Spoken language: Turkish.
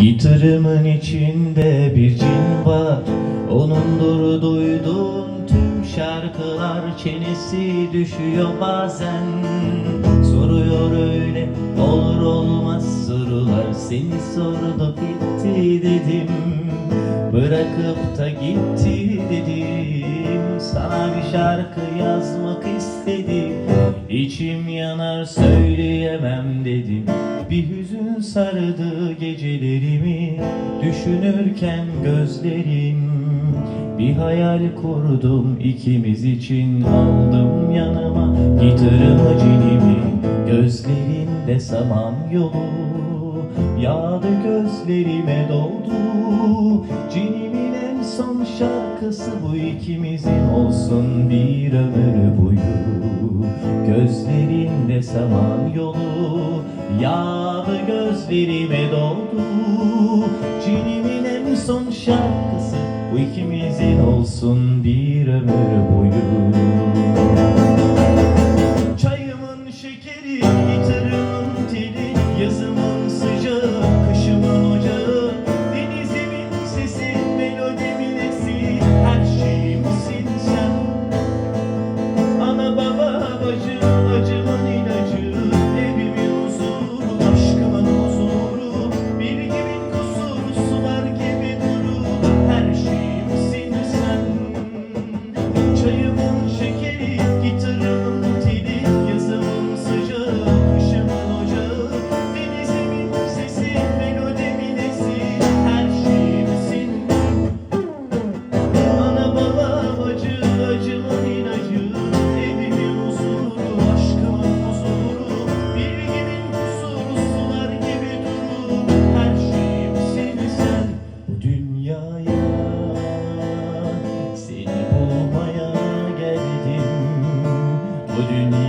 Gitarımın içinde bir cin var. Onundur duyduğum tüm şarkılar Çenesi düşüyor bazen. Soruyor öyle olur olmaz Seni sordu bitti dedim Bırakıp da gitti dedim. Sana bir şarkı yazmak istedim İçim yanar söyleyemem dedim. Bir hüzün sardı gecelerimi Düşünürken gözlerim. Bir hayal kurdum ikimiz için Aldım yanıma gitarımı cinimi. Gözlerinde saman yolu Yağdı gözlerime doldu. Cinimin en son şarkısı bu ikimizin olsun bir ömür boyu. Gözlerinde saman yolu Yağdı gözlerime doldu. Cinimin en son şarkısı bu ikimizin olsun bir ömür boyu 我与你。